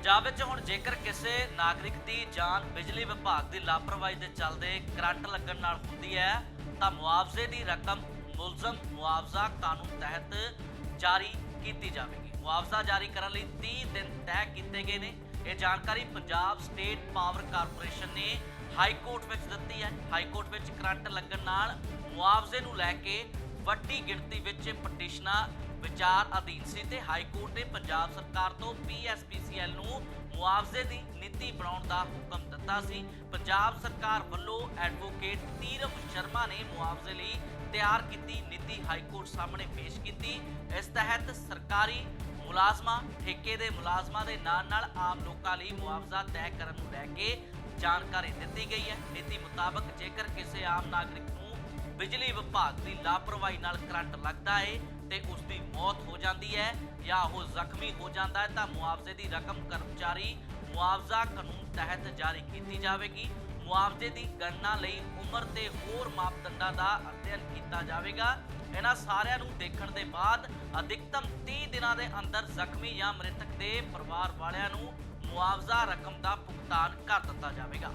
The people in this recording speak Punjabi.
ਪੰਜਾਬ ਵਿੱਚ ਹੁਣ ਜੇਕਰ ਕਿਸੇ ਨਾਗਰਿਕ ਦੀ ਜਾਨ ਬਿਜਲੀ ਵਿਭਾਗ ਦੀ ਲਾਪਰਵਾਹੀ ਦੇ ਚੱਲਦੇ ਕਰੰਟ ਲੱਗਣ ਨਾਲ ਹੁੰਦੀ ਹੈ, ਤਾਂ ਮੁਆਵਜ਼ੇ ਦੀ ਰਕਮ ਮੁਲਜ਼ਮ ਮੁਆਵਜ਼ਾ ਕਾਨੂੰਨ ਤਹਿਤ ਜਾਰੀ ਕੀਤੀ ਜਾਵੇਗੀ। ਮੁਆਵਜ਼ਾ ਜਾਰੀ ਕਰਨ ਲਈ 30 ਦਿਨ ਤੈਅ ਕੀਤੇ ਗਏ ਨੇ। ਇਹ ਜਾਣਕਾਰੀ ਪੰਜਾਬ ਸਟੇਟ ਪਾਵਰ ਕਾਰਪੋਰੇਸ਼ਨ ਨੇ ਹਾਈ ਕੋਰਟ ਵਿੱਚ ਦਿੱਤੀ ਹੈ। ਹਾਈ ਕੋਰਟ ਵਿੱਚ ਕਰੰਟ ਲੱਗਣ ਨਾਲ ਮੁਆਵਜ਼ੇ ਨੂੰ ਲੈ ਕੇ ਵੱਡੀ ਗਿਣਤੀ ਵਿੱਚ ਪਟੀਸ਼ਨਾਂ ਵਿਚਾਰ ਅਧੀਨ ਸੀ ਤੇ ਹਾਈ ਕੋਰਟ ਨੇ ਪੰਜਾਬ ਸਰਕਾਰ ਤੋਂ ਪੀਐਸਪੀਸੀਐਲ ਨੂੰ ਮੁਆਵਜ਼ੇ ਦੀ ਨੀਤੀ ਬਣਾਉਣ ਦਾ ਹੁਕਮ ਦਿੱਤਾ ਸੀ। ਪੰਜਾਬ ਸਰਕਾਰ ਵੱਲੋਂ ਐਡਵੋਕੇਟ ਤੀਰਵ ਸ਼ਰਮਾ ਨੇ ਮੁਆਵਜ਼ੇ ਲਈ ਤਿਆਰ ਕੀਤੀ ਨੀਤੀ ਹਾਈ ਕੋਰਟ ਸਾਹਮਣੇ ਪੇਸ਼ ਕੀਤੀ। ਇਸ ਤਹਿਤ ਸਰਕਾਰੀ ਮੁਲਾਜ਼ਮਾਂ, ਠੇਕੇ ਦੇ ਮੁਲਾਜ਼ਮਾਂ ਦੇ ਨਾਲ ਨਾਲ ਆਮ ਲੋਕਾਂ ਲਈ ਮੁਆਵਜ਼ਾ ਤੈਅ ਕਰਨ ਨੂੰ ਲੈ ਕੇ ਜਾਣਕਾਰੀ ਦਿੱਤੀ ਗਈ ਹੈ। ਨੀਤੀ ਮੁਤਾਬਕ ਜੇਕਰ ਕਿਸੇ ਆਮ ਨਾਗਰਿਕ ਨੂੰ ਬਿਜਲੀ ਵਿਭਾਗ ਦੀ ਲਾਪਰਵਾਹੀ ਨਾਲ ਕਰੰਟ ਲੱਗਦਾ ਹੈ ਤੇ ਉਸ ਦੀ ਮੌਤ ਹੋ ਜਾਂਦੀ ਹੈ ਜਾਂ ਉਹ ਜ਼ਖਮੀ ਹੋ ਜਾਂਦਾ ਹੈ ਤਾਂ ਮੁਆਵਜ਼ੇ ਦੀ ਰਕਮ ਕਰਮਚਾਰੀ ਮੁਆਵਜ਼ਾ ਕਾਨੂੰਨ ਤਹਿਤ ਜਾਰੀ ਕੀਤੀ ਜਾਵੇਗੀ। ਮੁਆਵਜ਼ੇ ਦੀ ਗਣਨਾ ਲਈ ਉਮਰ ਤੇ ਹੋਰ ਮਾਪਦੰਡਾਂ ਦਾ ਅਧਿਐਨ ਕੀਤਾ ਜਾਵੇਗਾ। ਇਹਨਾਂ ਸਾਰਿਆਂ ਨੂੰ ਦੇਖਣ ਦੇ ਬਾਅਦ ਅਧਿਕਤਮ 30 ਦਿਨਾਂ ਦੇ ਅੰਦਰ ਜ਼ਖਮੀ ਜਾਂ ਮ੍ਰਿਤਕ ਦੇ ਪਰਿਵਾਰ ਵਾਲਿਆਂ ਨੂੰ ਮੁਆਵਜ਼ਾ ਰਕਮ ਦਾ ਭੁਗਤਾਨ ਕਰ ਦਿੱਤਾ ਜਾਵੇਗਾ।